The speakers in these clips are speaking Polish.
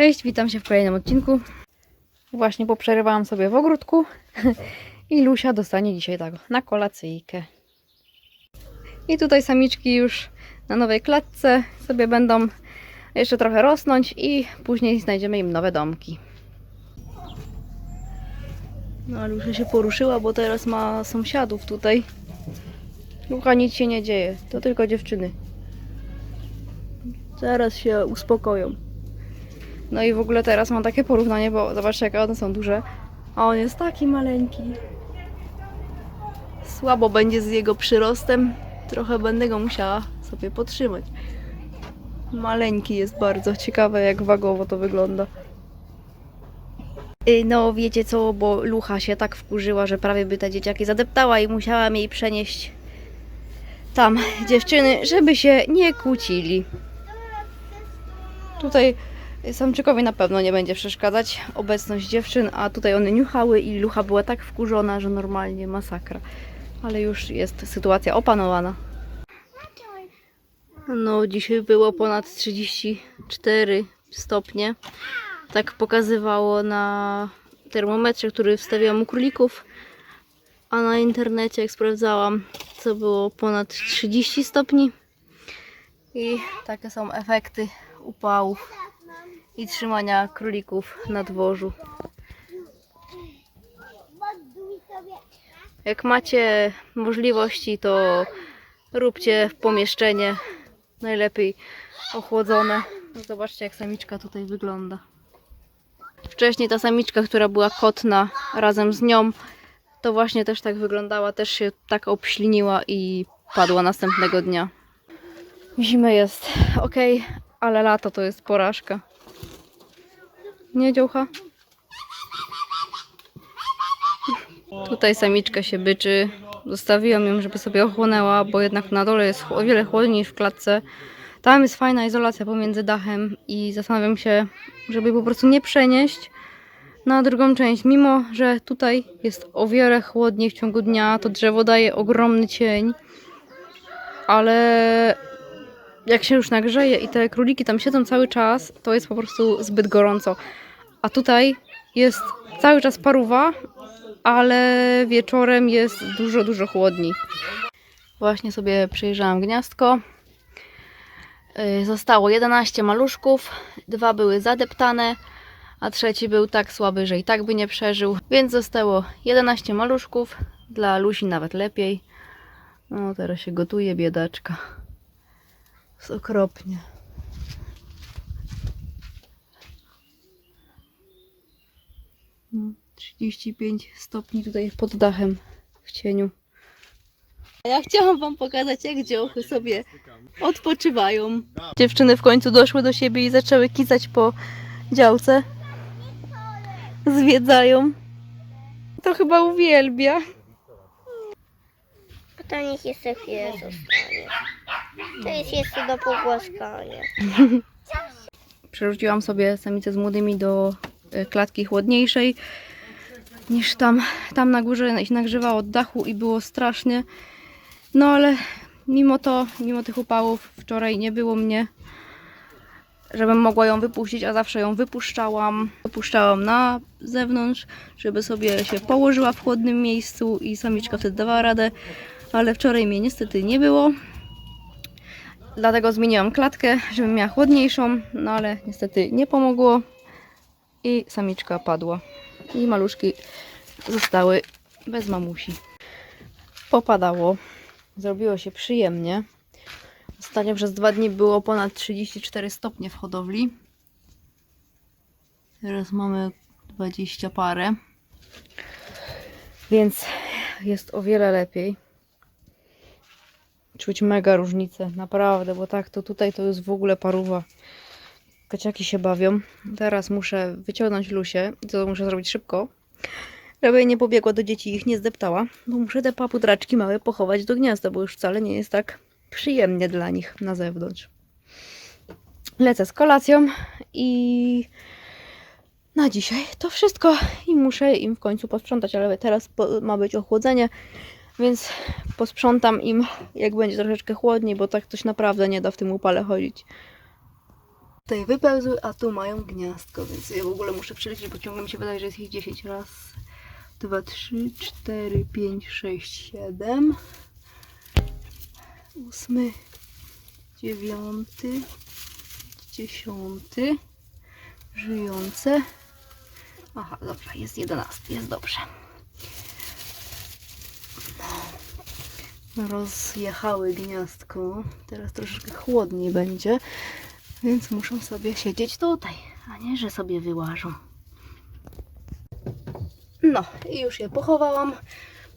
Cześć, witam się w kolejnym odcinku. Właśnie poprzerywałam sobie w ogródku i Lusia dostanie dzisiaj tak na kolacyjkę. I tutaj samiczki już na nowej klatce sobie będą jeszcze trochę rosnąć i później znajdziemy im nowe domki. No, Lusia się poruszyła, bo teraz ma sąsiadów tutaj. Lucha, nic się nie dzieje, to tylko dziewczyny. Zaraz się uspokoją. No i w ogóle teraz mam takie porównanie, bo zobaczcie jakie one są duże, a on jest taki maleńki. Słabo będzie z jego przyrostem. Trochę będę go musiała sobie potrzymać. Maleńki jest bardzo ciekawe, jak wagowo to wygląda. Y, No, wiecie co, bo Lucha się tak wkurzyła, że prawie by te dzieciaki zadeptała i musiałam jej przenieść tam dziewczyny, żeby się nie kłócili. Tutaj samczykowi na pewno nie będzie przeszkadzać obecność dziewczyn, a tutaj one niuchały i Lucha była tak wkurzona, że normalnie masakra. Ale już jest sytuacja opanowana. No, dzisiaj było ponad 34 stopnie. Tak pokazywało na termometrze, który wstawiłam u królików. A na internecie, jak sprawdzałam, to było ponad 30 stopni. I takie są efekty upałów i trzymania królików na dworzu. Jak macie możliwości, to róbcie pomieszczenie najlepiej ochłodzone. Zobaczcie, jak samiczka tutaj wygląda. Wcześniej ta samiczka, która była kotna razem z nią, to właśnie też tak wyglądała, też się tak obśliniła i padła następnego dnia. Zimę jest ok, ale lato to jest porażka. Nie, dziołcha? Tutaj samiczka się byczy. Zostawiłam ją, żeby sobie ochłonęła, bo jednak na dole jest o wiele chłodniej niż w klatce. Tam jest fajna izolacja pomiędzy dachem i zastanawiam się, żeby po prostu nie przenieść na drugą część. Mimo, że tutaj jest o wiele chłodniej w ciągu dnia, to drzewo daje ogromny cień, ale jak się już nagrzeje i te króliki tam siedzą cały czas, to jest po prostu zbyt gorąco. A tutaj jest cały czas paruwa, ale wieczorem jest dużo, dużo chłodniej. Właśnie sobie przejrzałam gniazdko. Yy, Zostało 11 maluszków, dwa były zadeptane, a trzeci był tak słaby, że i tak by nie przeżył. Więc zostało 11 maluszków, dla Lusi nawet lepiej. No teraz się gotuje biedaczka. Jest okropnie. No, 35 stopni tutaj pod dachem w cieniu. Ja chciałam wam pokazać, jak dziołchy sobie odpoczywają. Dziewczyny w końcu doszły do siebie i zaczęły kicać po działce. Zwiedzają. To chyba uwielbia. A to niech chwilę zostanie. To jest jeszcze do pogłaskania. Przerzuciłam sobie samicę z młodymi do e, klatki chłodniejszej niż tam, tam na górze się nagrzewało od dachu i było strasznie. No ale mimo to, mimo tych upałów wczoraj nie było mnie, żebym mogła ją wypuścić, a zawsze ją wypuszczałam. Wypuszczałam na zewnątrz, żeby sobie się położyła w chłodnym miejscu i samiczka wtedy dawała radę, ale wczoraj mnie niestety nie było. Dlatego zmieniłam klatkę, żebym miała chłodniejszą, no ale niestety nie pomogło i samiczka padła. I maluszki zostały bez mamusi. Popadało, zrobiło się przyjemnie. Ostatnio przez dwa dni było ponad 34 stopnie w hodowli. Teraz mamy 20 parę. Więc jest o wiele lepiej czuć mega różnicę, naprawdę, bo tak to tutaj to jest w ogóle paruwa. Kociaki się bawią. Teraz muszę wyciągnąć Lusię, to muszę zrobić szybko, żeby nie pobiegła do dzieci i ich nie zdeptała, bo muszę te papudraczki małe pochować do gniazda, bo już wcale nie jest tak przyjemnie dla nich na zewnątrz. Lecę z kolacją i na dzisiaj to wszystko i muszę im w końcu posprzątać, ale teraz ma być ochłodzenie, więc posprzątam im, jak będzie troszeczkę chłodniej, bo tak coś naprawdę nie da w tym upale chodzić. tutaj wypełzły, a tu mają gniazdko, więc ja w ogóle muszę przeliczyć, bo ciągle mi się wydaje, że jest ich 10. Raz, dwa, trzy, cztery, pięć, sześć, siedem. Ósmy, dziewiąty, dziesiąty. Żyjące. Aha, dobra, jest jedenasty, jest dobrze. Rozjechały gniazdko. Teraz troszeczkę chłodniej będzie, więc muszą sobie siedzieć tutaj, a nie, że sobie wyłażą. No i już je pochowałam.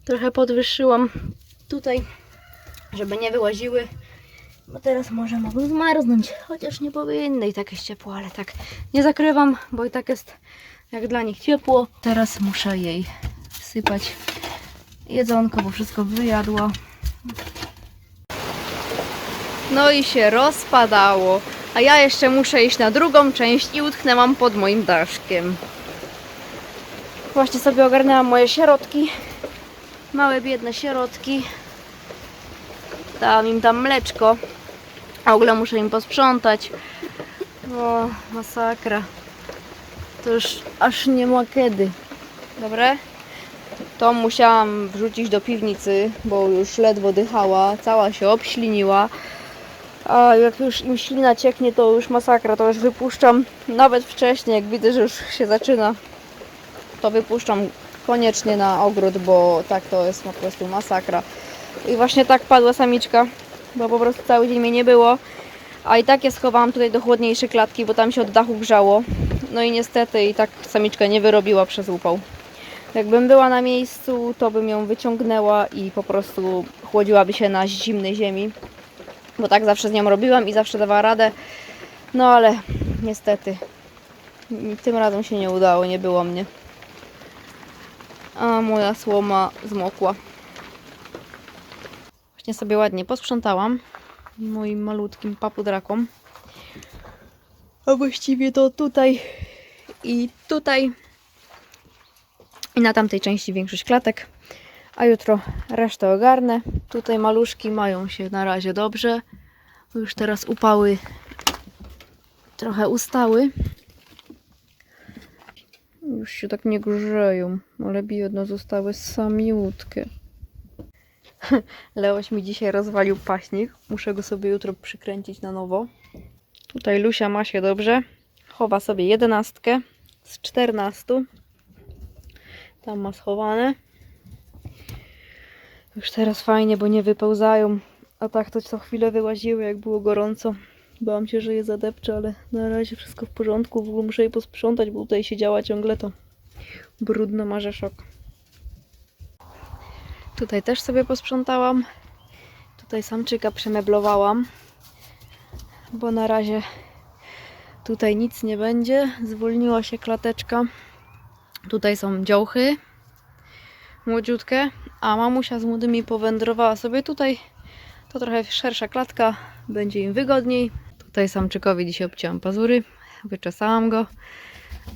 Trochę podwyższyłam tutaj, żeby nie wyłaziły. Bo teraz może mogą zmarznąć, chociaż nie powinny i tak jest ciepło, ale tak nie zakrywam, bo i tak jest jak dla nich ciepło. Teraz muszę jej sypać jedzonko, bo wszystko wyjadło. No i się rozpadało. A ja jeszcze muszę iść na drugą część i utknęłam pod moim daszkiem. Właśnie sobie ogarnęłam moje sierotki. Małe, biedne sierotki. Dałam im tam mleczko. A w ogóle muszę im posprzątać. O, masakra. To już aż nie ma kiedy. Dobre? To musiałam wrzucić do piwnicy, bo już ledwo dychała, cała się obśliniła. A jak już im ślina cieknie, to już masakra, to już wypuszczam nawet wcześniej, jak widzę, że już się zaczyna, to wypuszczam koniecznie na ogród, bo tak to jest po prostu masakra. I właśnie tak padła samiczka, bo po prostu cały dzień mnie nie było. A i tak je schowałam tutaj do chłodniejszej klatki, bo tam się od dachu grzało. No i niestety i tak samiczka nie wyrobiła przez upał. Jakbym była na miejscu, to bym ją wyciągnęła i po prostu chłodziłaby się na zimnej ziemi. Bo tak zawsze z nią robiłam i zawsze dawała radę. No ale niestety tym razem się nie udało, nie było mnie. A moja słoma zmokła. Właśnie sobie ładnie posprzątałam moim malutkim papudrakom. A właściwie to tutaj i tutaj i na tamtej części większość klatek. A jutro resztę ogarnę. Tutaj maluszki mają się na razie dobrze. Już teraz upały trochę ustały. Już się tak nie grzeją, ale biedne zostały samiutkie. Leoś mi dzisiaj rozwalił paśnik. Muszę go sobie jutro przykręcić na nowo. Tutaj Lusia ma się dobrze. Chowa sobie jedenastkę z czternastu. Tam ma schowane. Już teraz fajnie, bo nie wypełzają. A tak to co chwilę wyłaziły, jak było gorąco. Bałam się, że je zadepczę, ale na razie wszystko w porządku. W ogóle muszę je posprzątać, bo tutaj siedziała ciągle to brudno ma rzeszok. Tutaj też sobie posprzątałam. Tutaj samczyka przemeblowałam, bo na razie tutaj nic nie będzie. Zwolniła się klateczka. Tutaj są działchy młodziutkie, a mamusia z młodymi powędrowała sobie tutaj. To trochę szersza klatka, będzie im wygodniej. Tutaj samczykowi dzisiaj obcięłam pazury, wyczesałam go.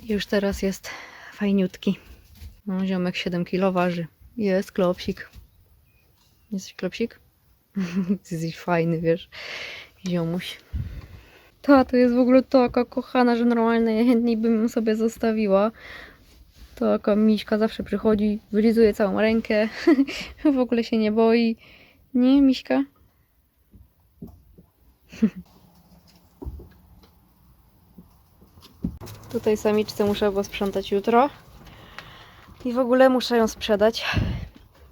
Już teraz jest fajniutki. No, ziomek 7 kg waży. Jest klopsik. Jesteś klopsik? Jesteś fajny, wiesz. Ziomuś. Ta, to jest w ogóle taka kochana, że normalnie chętniej bym ją sobie zostawiła. Taka Miśka zawsze przychodzi, wylizuje całą rękę. w ogóle się nie boi. Nie, Miśka? Tutaj samiczce muszę posprzątać jutro. I w ogóle muszę ją sprzedać.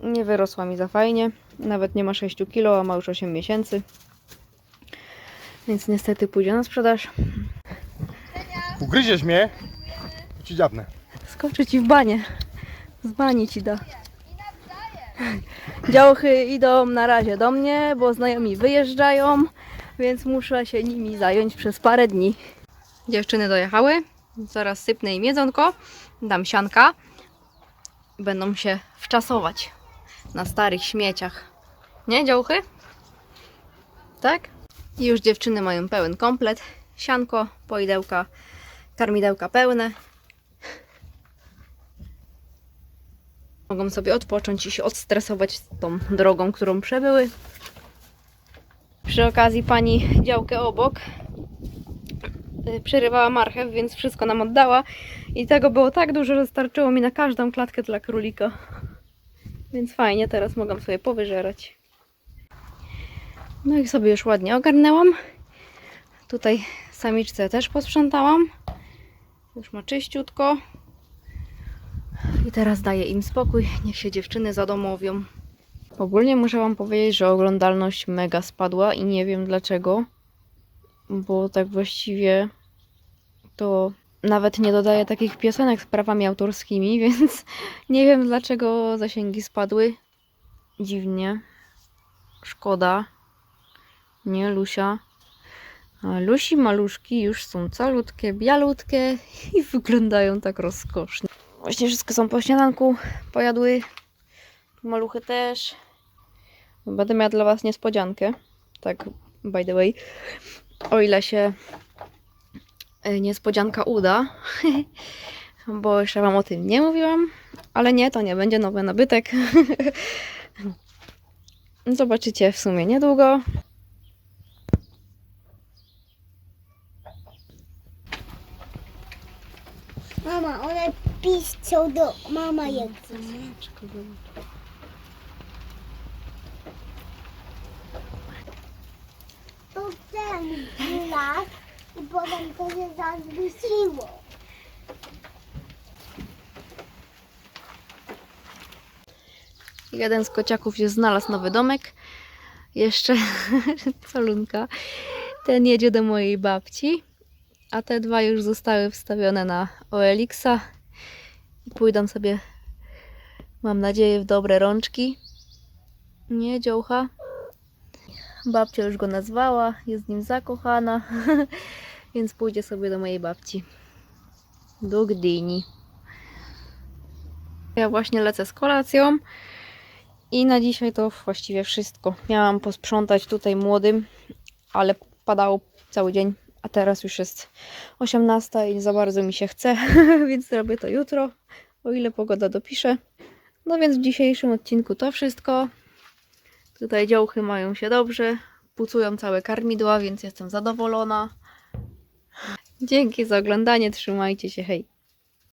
Nie wyrosła mi za fajnie. Nawet nie ma 6 kg, a ma już 8 miesięcy. Więc niestety pójdzie na sprzedaż. Ugryziesz mnie? To Ci dziabnę. Skoczy ci w banie. Z bani ci da. Działchy idą na razie do mnie, bo znajomi wyjeżdżają, więc muszę się nimi zająć przez parę dni. Dziewczyny dojechały. Zaraz sypnę im jedzonko. Dam sianka. Będą się wczasować na starych śmieciach. Nie, działchy? Tak? I już dziewczyny mają pełen komplet. Sianko, poidełka, karmidełka pełne. Mogą sobie odpocząć i się odstresować tą drogą, którą przebyły. Przy okazji pani działkę obok y, przerywała marchew, więc wszystko nam oddała. I tego było tak dużo, że starczyło mi na każdą klatkę dla królika. Więc fajnie, teraz mogę sobie powyżerać. No i sobie już ładnie ogarnęłam. Tutaj samiczce też posprzątałam. Już ma czyściutko. I teraz daję im spokój, niech się dziewczyny zadomowią. Ogólnie muszę Wam powiedzieć, że oglądalność mega spadła i nie wiem dlaczego, bo tak właściwie to nawet nie dodaję takich piosenek z prawami autorskimi, więc nie wiem dlaczego zasięgi spadły. Dziwnie. Szkoda. Nie, Lusia. Lusi maluszki już są calutkie, bialutkie i wyglądają tak rozkosznie. Właśnie wszystkie są po śniadanku, pojadły. Maluchy też. Będę miała dla Was niespodziankę. Tak, by the way. O ile się e, niespodzianka uda. Bo jeszcze Wam o tym nie mówiłam. Ale nie, to nie będzie nowy nabytek. Zobaczycie w sumie niedługo. Mama, one piszczą do mama jak To ten las i potem to się zadwysiło. Jeden z kociaków już znalazł nowy domek. Jeszcze Solunka. Ten jedzie do mojej babci. A te dwa już zostały wstawione na OLX-a. I pójdą sobie, mam nadzieję, w dobre rączki. Nie, dziołcha. Babcia już go nazwała, jest z nim zakochana. Więc pójdzie sobie do mojej babci. Do Gdyni. Ja właśnie lecę z kolacją. I na dzisiaj to właściwie wszystko. Miałam posprzątać tutaj młodym, ale padało cały dzień, a teraz już jest 18 i nie za bardzo mi się chce, więc zrobię to jutro, o ile pogoda dopisze. No więc w dzisiejszym odcinku to wszystko. Tutaj działchy mają się dobrze, pucują całe karmidła, więc jestem zadowolona. Dzięki za oglądanie, trzymajcie się, hej!